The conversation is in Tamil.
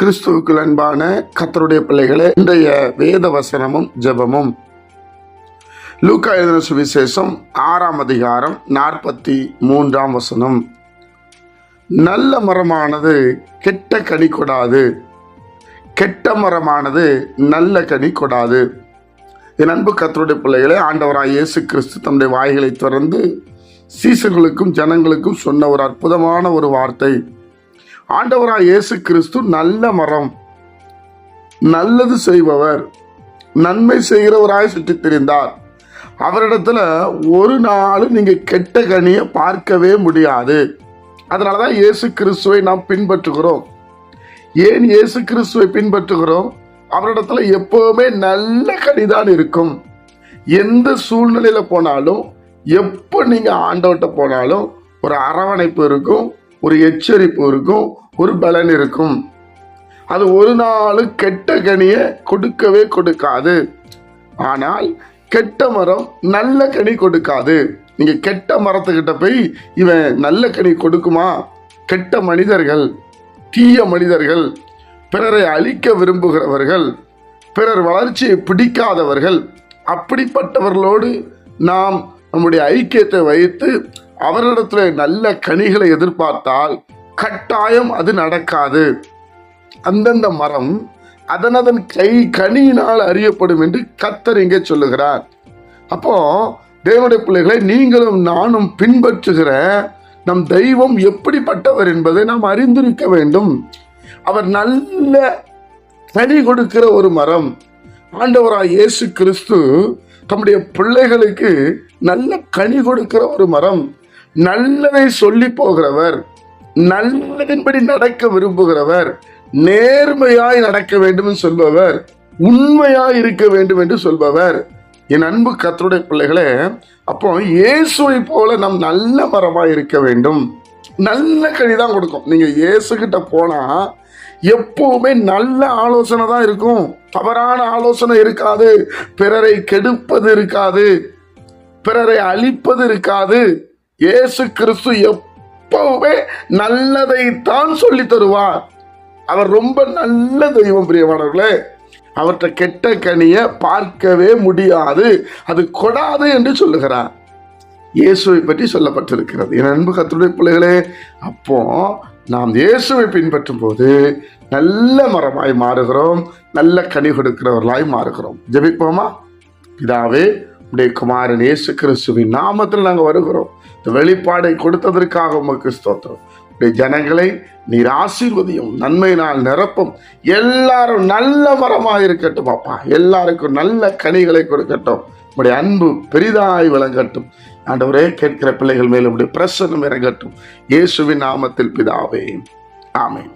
கிறிஸ்துவுக்குள் அன்பான கத்தருடைய பிள்ளைகளே இன்றைய வேத வசனமும் ஜெபமும். லூக்கா எழுதின சுவிசேஷம் ஆறாம் அதிகாரம் நாற்பத்தி மூன்றாம் வசனம். நல்ல மரமானது கெட்ட கனி கொடாது. கெட்ட மரமானது நல்ல கனி கொடாது. என் அன்பு கத்தருடைய பிள்ளைகளே ஆண்டவராய் இயேசு கிறிஸ்து தன்னுடைய வாய்களை திறந்து சீசர்களுக்கும் ஜனங்களுக்கும் சொன்ன ஒரு அற்புதமான ஒரு வார்த்தை. ஆண்டவராக இயேசு கிறிஸ்து நல்ல மரம் நல்லது செய்பவர் நன்மை செய்கிறவராய் சுற்றித் திரிந்தார் அவரிடத்துல ஒரு நாள் நீங்க கெட்ட கனியை பார்க்கவே முடியாது. அதனால தான் இயேசு கிறிஸ்துவை நாம் பின்பற்றுகிறோம். ஏன் இயேசு கிறிஸ்துவை பின்பற்றுகிறோம்? அவரிடத்துல எப்பவுமே நல்ல கனிதான் இருக்கும். எந்த சூழ்நிலையில போனாலும் எப்போ நீங்க ஆண்டவர்கிட்ட போனாலும் ஒரு அரவணைப்பு இருக்கும். ஒரு எச்சரிப்பு இருக்கும் ஒரு பலன் இருக்கும். அது ஒரு நாள் கெட்ட கனியை கொடுக்கவே கொடுக்காது. ஆனால் கெட்ட மரம் நல்ல கனி கொடுக்காது. நீங்க கெட்ட மரத்துக்கிட்ட போய் இவன் நல்ல கனி கொடுக்குமா? கெட்ட மனிதர்கள் தீய மனிதர்கள் பிறரை அழிக்க விரும்புகிறவர்கள் பிறர் வளர்ச்சியை பிடிக்காதவர்கள் அப்படிப்பட்டவர்களோடு நாம் நம்முடைய ஐக்கியத்தை வைத்து அவரிடத்துல நல்ல கனிகளை எதிர்பார்த்தால் கட்டாயம் அது நடக்காது. அந்தந்த மரம் அதனதன் கை கனியினால் அறியப்படும் என்று கத்தர் இங்கே சொல்லுகிறார். அப்போ தேவனுடைய பிள்ளைகளை நீங்களும் நானும் பின்பற்றுகிற நம் தெய்வம் எப்படிப்பட்டவர் என்பதை நாம் அறிந்திருக்க வேண்டும். அவர் நல்ல கனி கொடுக்கிற ஒரு மரம். ஆண்டவராய் இயேசு கிறிஸ்து தம்முடைய பிள்ளைகளுக்கு நல்ல கனி கொடுக்கிற ஒரு மரம். நல்லதை சொல்லி போகிறவர் நல்லதின்படி நடக்க விரும்புகிறவர் நேர்மையாய் நடக்க வேண்டும் என்று சொல்பவர் உண்மையாய் இருக்க வேண்டும் என்று சொல்பவர். என் அன்பு கத்தருடைய பிள்ளைகளே அப்போ இயேசுவை போல நம் நல்ல மரமாய் இருக்க வேண்டும். நல்ல கழி தான் கொடுக்கும். நீங்க இயேசுகிட்ட போனால் போனா எப்பவுமே நல்ல ஆலோசனை தான் இருக்கும். தவறான ஆலோசனை இருக்காது. பிறரை கெடுப்பது இருக்காது. பிறரை அழிப்பது இருக்காது. இயேசு கிறிஸ்து எப்பவுமே நல்லதை தான் சொல்லி தருவார். அவர் ரொம்ப நல்ல தெய்வம் பிரியமானவர்களே. அவற்றை கெட்ட கனியை பார்க்கவே முடியாது. அது கொடாது என்று சொல்லுகிறார். இயேசுவை பற்றி சொல்லப்பட்டிருக்கிறது. என் அன்பு கத்துடைய பிள்ளைகளே அப்போ நாம் இயேசுவை பின்பற்றும் போது நல்ல மரமாய் மாறுகிறோம். நல்ல கனி கொடுக்கிறவர்களாய் மாறுகிறோம். ஜெபிப்போமா? இதாவே உடைய குமாரன் இயேசு கிறிஸ்துவின் நாமத்தில் நாங்கள் வருகிறோம். இந்த வெளிப்பாடை கொடுத்ததற்காக உமக்கு ஸ்தோத்திரம். உடைய ஜனங்களை நீர் ஆசீர்வதியும் நன்மையினால் நிரப்பும். எல்லாரும் நல்ல மரமாக இருக்கட்டும் அப்பா. எல்லாருக்கும் நல்ல கனிகளை கொடுக்கட்டும். உடைய அன்பு பெரிதாய் விளங்கட்டும். ஆண்டவரே கேட்கிற பிள்ளைகள் மேலும் உடைய பிரசனம் இறங்கட்டும். இயேசுவின் நாமத்தில் பிதாவே. ஆமேன்.